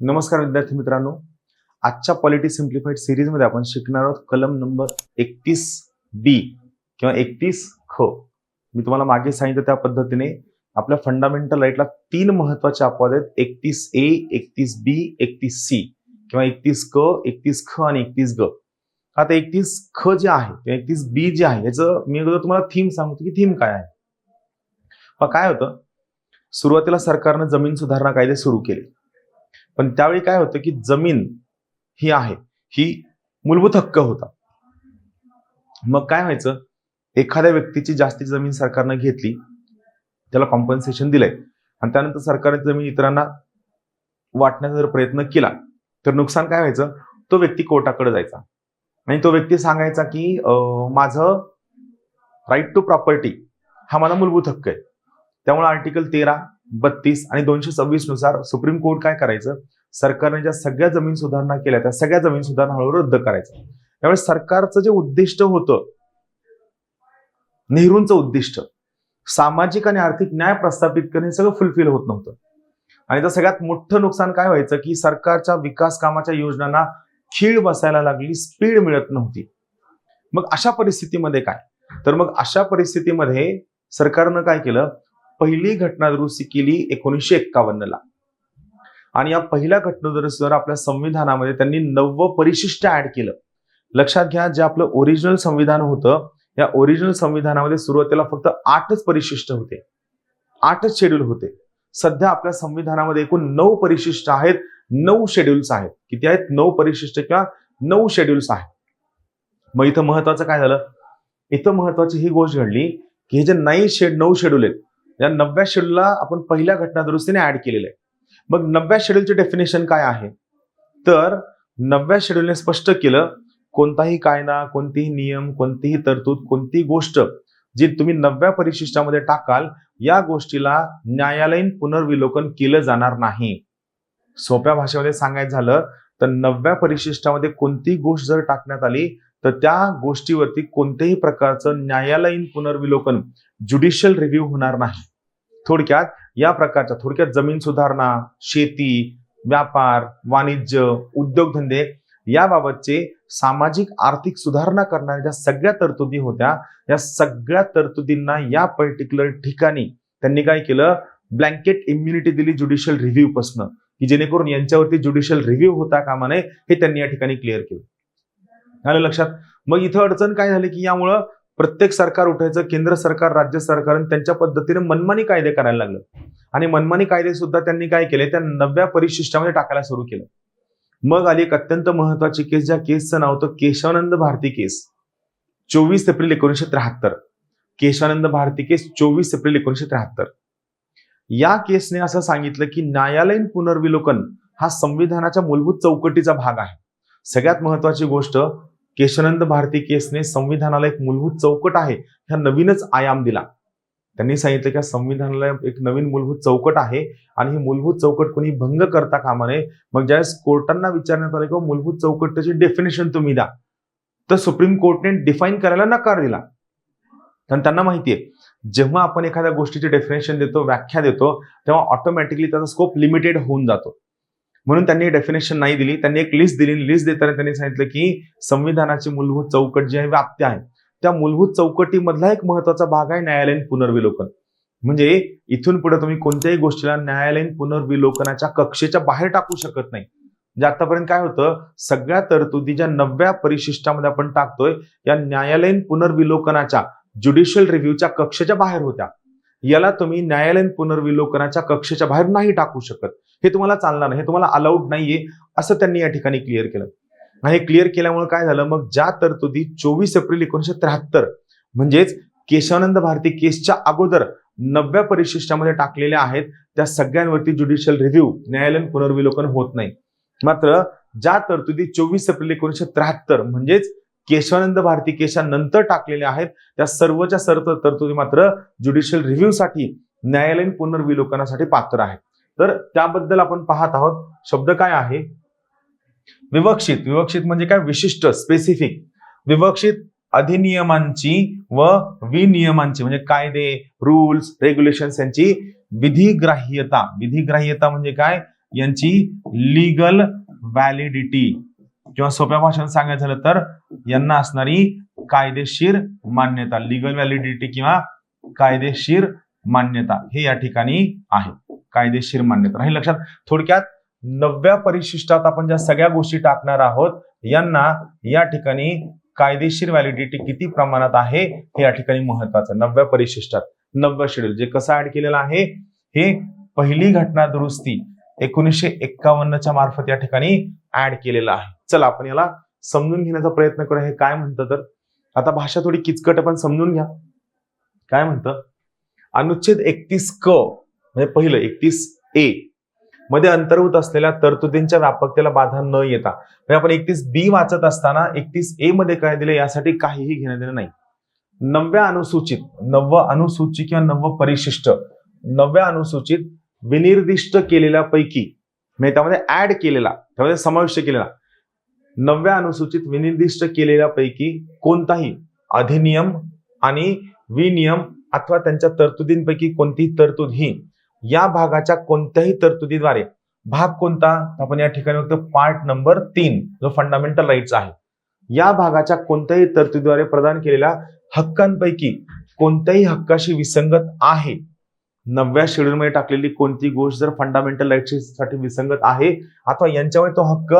नमस्कार विद्यार्थी मित्रांनो. आजच्या पॉलिटी सिम्प्लिफाईड सिरीजमध्ये आपण शिकणार आहोत कलम नंबर एकतीस बी किंवा एकतीस ख मी तुम्हाला मागे सांगितलं त्या पद्धतीने आपल्या फंडामेंटल राईटला तीन महत्त्वाचे अपवाद आहेत. एकतीस ए एकतीस बी एकतीस सी किंवा एकतीस क एकतीस ख आणि एकतीस ग आता एकतीस ख जे आहे किंवा एकतीस बी जे आहे याचं मी अगोदर तुम्हाला थीम सांगतो की थीम काय आहे. मग काय होतं? सुरुवातीला सरकारनं जमीन सुधारणा कायदे सुरू केले. पण त्यावेळी काय होतं की जमीन ही आहे ही मूलभूत हक्क होता. मग काय व्हायचं? एखाद्या व्यक्तीची जास्ती जमीन सरकारनं घेतली त्याला कॉम्पन्सेशन दिलंय. आणि त्यानंतर सरकारने जमीन इतरांना वाटण्याचा जर प्रयत्न केला तर नुकसान काय व्हायचं? तो व्यक्ती कोर्टाकडे जायचा. आणि तो व्यक्ती सांगायचा की माझं राईट टू प्रॉपर्टी हा मला मूलभूत हक्क आहे. त्यामुळे आर्टिकल तेरा बत्तीस आणि दोनशे सव्वीसनुसार सुप्रीम कोर्ट काय करायचं? सरकारने ज्या सगळ्या जमीन सुधारणा केल्या त्या सगळ्या जमीन सुधारणा हळूहळू रद्द करायचं. त्यामुळे सरकारचं जे उद्दिष्ट होतं नेहरूंचं उद्दिष्ट सामाजिक आणि आर्थिक न्याय प्रस्थापित करणे हे सगळं फुलफिल होत नव्हतं. आणि तर सगळ्यात मोठं नुकसान काय व्हायचं की सरकारच्या विकास कामाच्या योजनांना खीळ बसायला लागली स्पीड मिळत नव्हती. मग अशा परिस्थितीमध्ये काय? तर मग अशा परिस्थितीमध्ये सरकारनं काय केलं? पहिली घटना दुरुस्ती केली एकोणीसशे एक्कावन्न ला आणि या पहिल्या घटना जर आपल्या संविधानामध्ये त्यांनी नववं परिशिष्ट ऍड केलं. लक्षात घ्या जे आपलं ओरिजिनल संविधान होतं या ओरिजिनल संविधानामध्ये सुरुवातीला फक्त आठच परिशिष्ट होते. आठच शेड्यूल होते. सध्या आपल्या संविधानामध्ये एकूण नऊ परिशिष्ट आहेत नऊ शेड्यूल्स आहेत. किती आहेत? नऊ परिशिष्ट किंवा नऊ शेड्यूल्स आहेत. मग इथं महत्वाचं काय झालं? इथं महत्वाची ही गोष्ट घडली की हे जे नाही शेड नऊ शेड्यूल आहेत या नवव्या शेड्यूलला आपण पहिल्या घटना दुरुस्तीने ऍड केलेलं आहे. मग नवव्या शेड्यूलचे डेफिनेशन काय आहे? तर नवव्या शेड्यूलने स्पष्ट केलं कोणताही कायदा कोणतेही नियम कोणतीही तरतूद कोणतीही गोष्ट जी तुम्ही नवव्या परिशिष्टामध्ये टाकाल या गोष्टीला न्यायालयीन पुनर्विलोकन केलं जाणार नाही. सोप्या भाषेमध्ये सांगायचं झालं तर नवव्या परिशिष्टामध्ये कोणतीही गोष्ट जर टाकण्यात आली तर त्या गोष्टीवरती कोणत्याही प्रकारचं न्यायालयीन पुनर्विलोकन ज्युडिशियल रिव्ह्यू होणार नाही. थोडक्यात या प्रकारच्या थोडक्यात जमीन सुधारणा शेती व्यापार वाणिज्य उद्योगधंदे याबाबतचे सामाजिक आर्थिक सुधारणा करणाऱ्या ज्या सगळ्या तरतुदी होत्या या सगळ्या तरतुदींना या पर्टिक्युलर ठिकाणी त्यांनी काय केलं? ब्लँकेट इम्युनिटी दिली ज्युडिशियल रिव्ह्यू पासन की जेणेकरून यांच्यावरती ज्युडिशियल रिव्ह्यू होता कामा नये हे त्यांनी या ठिकाणी क्लिअर केलं. आलं लक्षात? मग इथं अडचण काय झाली की यामुळं प्रत्येक सरकार उठायचं केंद्र सरकार राज्य सरकार त्यांच्या पद्धतीने मनमानी कायदे करायला लागलं. आणि मनमानी कायदे सुद्धा त्यांनी काय केले? त्या नव्या परिशिष्टामध्ये टाकायला सुरू केलं. मग आली एक अत्यंत महत्वाची केस ज्या केसचं नाव होतं केशवानंद भारती केस. चोवीस एप्रिल एकोणीसशे त्र्याहत्तर. केशवानंद भारती केस चोवीस एप्रिल एकोणीसशे त्र्याहत्तर. या केसने असं सांगितलं की न्यायालयीन पुनर्विलोकन हा संविधानाच्या मूलभूत चौकटीचा भाग आहे. सगळ्यात महत्वाची गोष्ट केशानंद भारती केसने संविधानाला एक मूलभूत चौकट आहे. ह्या नवीनच आयाम दिला. त्यांनी सांगितलं की संविधानाला एक नवीन मूलभूत चौकट आहे आणि ही मूलभूत चौकट कोणी भंग करता कामा नये. मग ज्यावेळेस कोर्टांना विचारण्यात आलं किंवा मूलभूत चौकटची डेफिनेशन तुम्ही द्या तर सुप्रीम कोर्टने डिफाईन करायला नकार दिला. कारण त्यांना माहितीये जेव्हा आपण एखाद्या गोष्टीची डेफिनेशन देतो व्याख्या देतो तेव्हा ऑटोमॅटिकली त्याचा स्कोप लिमिटेड होऊन जातो. म्हणून त्यांनी डेफिनेशन नाही दिली. त्यांनी एक लिस्ट दिली. लिस्ट देताना त्यांनी सांगितलं की संविधानाची मूलभूत चौकट जी आहे व्याप्ती आहे. त्या मूलभूत चौकटीमधला एक महत्त्वाचा भाग आहे न्यायालयीन पुनर्विलोकन. म्हणजे इथून पुढे तुम्ही कोणत्याही गोष्टीला न्यायालयीन पुनर्विलोकनाच्या कक्षेच्या बाहेर टाकू शकत नाही. म्हणजे आतापर्यंत काय होतं? सगळ्या तरतुदी ज्या नव्या परिशिष्टामध्ये आपण टाकतोय या न्यायालयीन पुनर्विलोकनाच्या ज्युडिशियल रिव्ह्यूच्या कक्षेच्या बाहेर होत्या. याला तुम्ही न्यायालयीन पुनर्विलोकनाच्या कक्षेच्या बाहेर नाही टाकू शकत. हे तुम्हाला चालणार नाही हे तुम्हाला अलाउड नाहीये असं त्यांनी या ठिकाणी क्लिअर केलं. आणि हे क्लिअर केल्यामुळे काय झालं? मग ज्या तरतुदी चोवीस एप्रिल एकोणीशे त्र्याहत्तर म्हणजेच केशवानंद भारती केसच्या अगोदर नवव्या परिशिष्टामध्ये टाकलेल्या आहेत त्या सगळ्यांवरती ज्युडिशियल रिव्ह्यू न्यायालयीन पुनर्विलोकन होत नाही. मात्र ज्या तरतुदी चोवीस एप्रिल एकोणीशे त्र्याहत्तर म्हणजेच केशवानंद भारती केशा नंतर टाकलेल्या आहेत. त्या सर्वच्या सर्व तरतुदी मात्र ज्युडिशियल रिव्ह्यूसाठी न्यायालयीन पुनर्विलोकनासाठी पात्र आहेत. तर त्याबद्दल आपण पाहत आहोत. शब्द काय आहे? विवक्षित. विवक्षित म्हणजे काय? विशिष्ट स्पेसिफिक विवक्षित अधिनियमांची व विनियमांची म्हणजे कायदे रूल्स रेग्युलेशन यांची विधिग्राह्यता. विधिग्राह्यता म्हणजे काय? यांची लिगल व्हॅलिडिटी किंवा सोप्या भाषेत सांगायचं झालं तर यांना असणारी कायदेशीर मान्यता लिगल व्हॅलिडिटी किंवा कायदेशीर मान्यता हे या ठिकाणी आहे. कायदेशीर मान्यता. हे लक्षात थोडक्यात नवव्या परिशिष्टात आपण ज्या सगळ्या गोष्टी टाकणार आहोत यांना या ठिकाणी कायदेशीर व्हॅलिडिटी किती प्रमाणात आहे हे या ठिकाणी महत्वाचं नवव्या परिशिष्टात नवव्या शेड्यूल जे कसं ऍड केलेलं आहे हे पहिली घटना दुरुस्ती एकोणीसशे एक्कावन्नच्या मार्फत या ठिकाणी ऍड केलेलं आहे. चला आपण याला समजून घेण्याचा प्रयत्न करूया. हे काय म्हणतं तर? आता भाषा थोडी किचकट पण समजून घ्या. काय म्हणतं? अनुच्छेद एकतीस क म्हणजे पहिलं एकतीस ए मध्ये अंतर्भूत असलेल्या तरतुदींच्या व्यापकतेला बाधा न येता. म्हणजे आपण एकतीस बी वाचत असताना एकतीस ए मध्ये काय दिले यासाठी काहीही घेणं देणं नाही. नवव्या अनुसूचित नवव अनुसूची किंवा नवव परिशिष्ट नवव्या अनुसूचित विनिर्दिष्ट केलेल्या पैकी म्हणजे त्यामध्ये ऍड केलेला त्यामध्ये समाविष्ट केलेला नवव्या अनुसूचित विनिर्दिष्ट केलेल्यापैकी कोणताही अधिनियम आणि विनियम अथवा त्यांच्या तरतुदींपैकी कोणतीही तरतूद ही या भागाच्या कोणत्याही तरतुदीद्वारे भाग कोणता? आपण या ठिकाणी फक्त पार्ट नंबर तीन जो फंडामेंटल राईट्स आहे. या भागाच्या कोणत्याही तरतुदीद्वारे प्रदान केलेल्या हक्कांपैकी कोणत्याही हक्काशी विसंगत आहे नवव्या शेड्यूलमध्ये टाकलेली कोणती गोष्ट जर फंडामेंटलसाठी विसंगत आहे अथवा यांच्यामुळे तो हक्क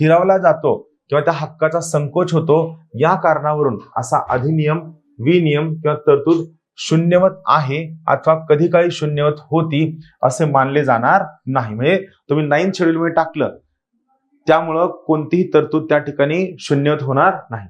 हिरावला जातो किंवा त्या हक्काचा संकोच होतो या कारणावरून असा अधिनियम विनियम किंवा तरतूद शून्यवत आहे अथवा कधी काळी शून्यवत होती असे मानले जाणार नाही. म्हणजे तुम्ही नाईन्थ शेड्यूलमध्ये टाकलं त्यामुळं कोणतीही तरतूद त्या ठिकाणी शून्यवत होणार नाही.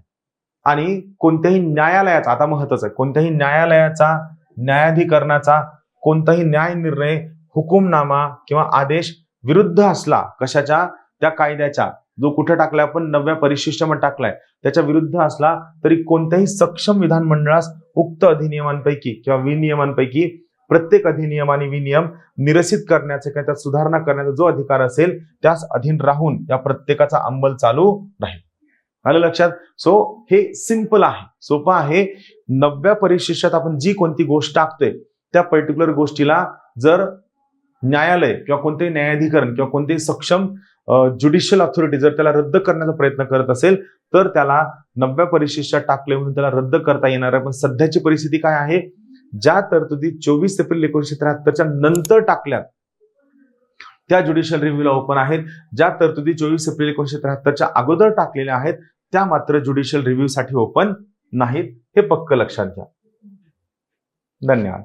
आणि कोणत्याही न्यायालयाचा आता महत्वाचं आहे कोणत्याही न्यायालयाचा न्यायाधिकरणाचा कोणताही न्याय निर्णय हुकुमनामा किंवा आदेश विरुद्ध असला कशाच्या? त्या कायद्याच्या. जो कुठे टाकलाय आपण नव्या परिशिष्टमध्ये टाकलाय. त्याच्या विरुद्ध असला तरी कोणत्याही सक्षम विधानमंडळास उक्त अधिनियमांपैकी किंवा विनियमांपैकी प्रत्येक अधिनियम आणि विनियम निरसित करण्याचे किंवा त्यात सुधारणा करण्याचा जो अधिकार असेल त्यास अधीन राहून या प्रत्येकाचा अंमल चालू राहील. आलं लक्षात? सो हे सिंपल आहे. सोपं आहे. नवव्या परिशिष्टात आपण जी कोणती गोष्ट टाकतोय त्या पर्टिक्युलर गोष्टीला जर न्यायालय किंवा कोणतेही न्यायाधिकरण किंवा कोणतेही सक्षम ज्युडिशियल अथॉरिटी जर त्याला रद्द करण्याचा प्रयत्न करत असेल तर त्याला नवव्या परिशिष्टात टाकले म्हणून त्याला रद्द करता येणार आहे. पण सध्याची परिस्थिती काय आहे? ज्या तरतुदी चोवीस एप्रिल एकोणीशे त्र्याहत्तरच्या नंतर टाकल्यात त्या ज्युडिशियल रिव्ह्यूला ओपन आहेत. ज्या तरतुदी चोवीस एप्रिल एकोणीशे त्र्याहत्तरच्या अगोदर टाकलेल्या आहेत त्या मात्र ज्युडिशियल रिव्ह्यू साठी ओपन नाहीत. हे पक्क लक्षात घ्या. धन्यवाद.